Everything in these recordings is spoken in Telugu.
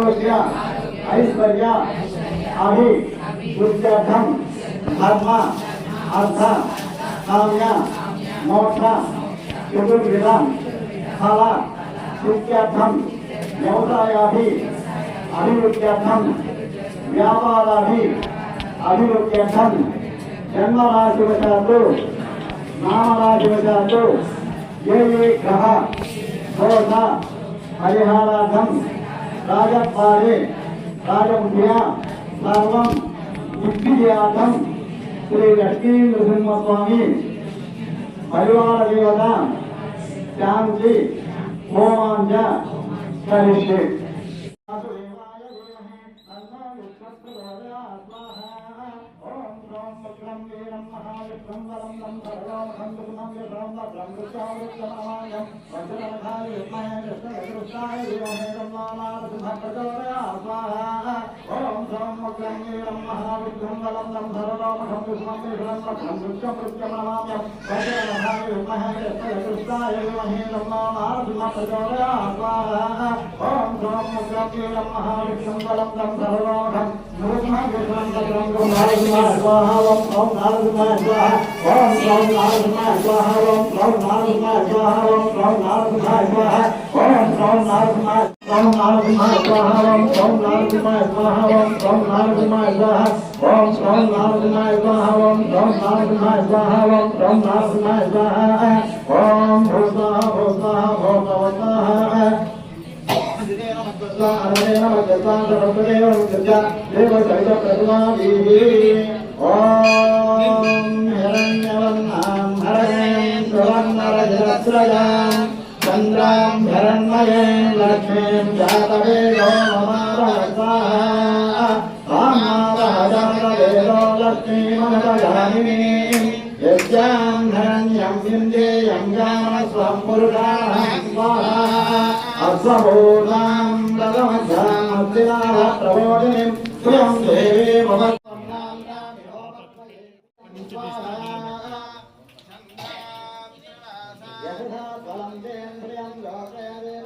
ఆరోగ్య ఐశ్వర్య అభి బుద్ధ్యర్థం ధర్మ అర్థ కామ్య మోక్ష చతుర్విధం ఫల సిద్ధ్యర్థం వ్యవసాయాభి అభివృద్ధ్యర్థం వ్యాపారాభి అభివృద్ధ్యర్థం జన్మరాశివశాత్తు నామరాశివశాత్తు ఏ ఏ గ్రహ దోష పరిహారార్థం ராஜப்பாடு ராஜமுடியா சர்வம் யுக்தியாட்டம் ஸ்ரீ லட்சுமி நரசிம்ம சுவாமி பரிவார தேவதா சாந்தி ஹோமாஞ்ச கரிஷு ओम राम वक्रम वीरम महाविक्रम वरम तं भगवान खंडुनम विभ्रम वक्रम विचारुत्तमायम वज्रधारी विद्महे कृष्णचतुष्टाय धीमहि तन्नानार्थं प्रचोदयात् स्वाहा। ओम राम वक्रम वीरम महाविक्रम वरम तं भगवान खंडुनम विभ्रम वक्रम विचारुत्तमायम वज्रधारी विद्महे कृष्णचतुष्टाय धीमहि तन्नानार्थं प्रचोदयात् स्वाहा। ओम राम वक्रम वीरम महाविक्रम वरम तं भगवान खंडुनम विभ्रम वक्रम विचारुत्तमायम स्वाहा स्वाहा ओम ओम नारदमय स्वाहा ओम ओम नारदमय स्वाहा ओम ओम नारदमय स्वाहा ओम ओम नारदमय स्वाहा ओम ओम नारदमय ओम नारदमय स्वाहा ओम ओम नारदमय स्वाहा ओम ओम नारदमय स्वाहा ओम ओम नारदमय स्वाहा ओम ओम नारदमय स्वाहा ओम ओम नारदमय स्वाहा ओम भूताः भूताः भूतवताः శ్రీ లక్ష్మీ నృసింహస్వామి పరివార దేవత శాంతి హోమాంజ కరిష్యే ఓం భూత భూత భూతవత చంద్రాం హిరణ్మయే లక్ష్మీం జాతవేదో మమావహజాతవేదో లక్ష్మీమనపజామిని యజ్ఞాం హిరణ్యం విందేయం జానస్వం పురుషాణం స్వాహా అస్వభూతాం రథమధ్యామర్దినాः ప్రబోధినిం ప్రియం దేవీ మమ యథా ఫలం తేంద్రియం లోకయదేవ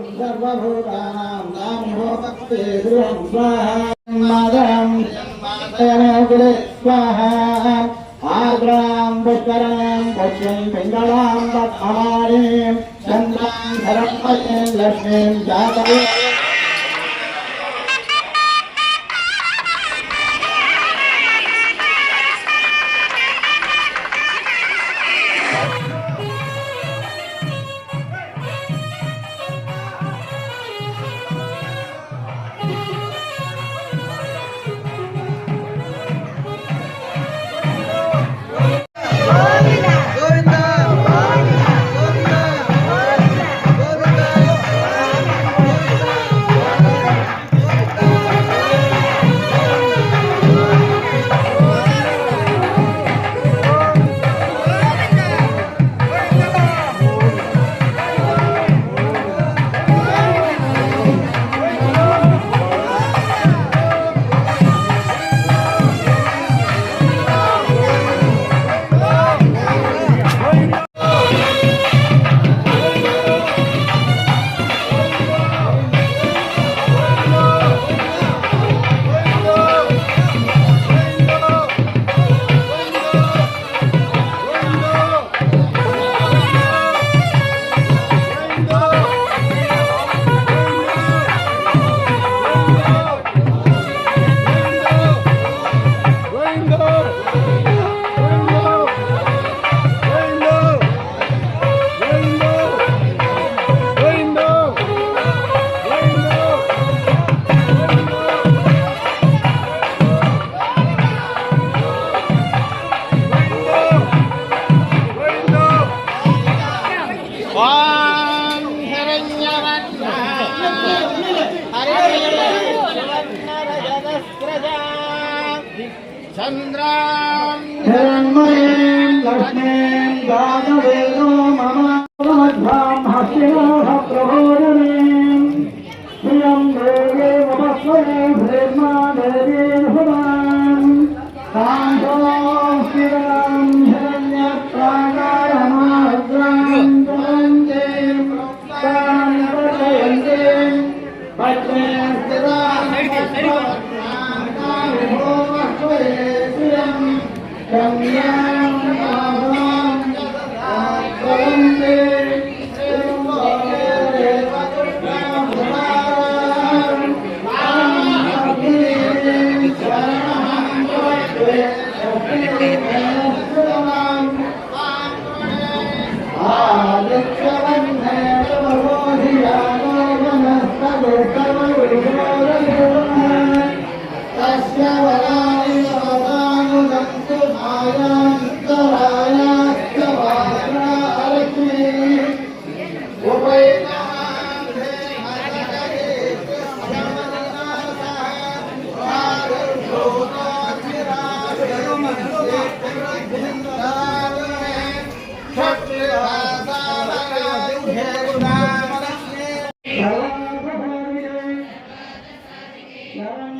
స్వాహా ఉభయమాన్ దేవ సర్వభూతానాం నామి భక్తే శ్రీయం స్వాహా మాదరం స్వాహా ఆర్ద్రాం పుష్కరాం పుష్యం పింగళాం పద్మమాలీం చంద్రాం ధరపతిం हिरण्मयीं लक्ष्मीं गानवेदो मम मध्वां हस्तिनोः प्रबोधनीं श्रियं देवे ममस्वरे भ्रेमा देवी भवान् कान्तो शिवं हिरण्यप्राणारमाद्रां जलन्तीं तां प्रचयन्तीं पद्मे yeah 来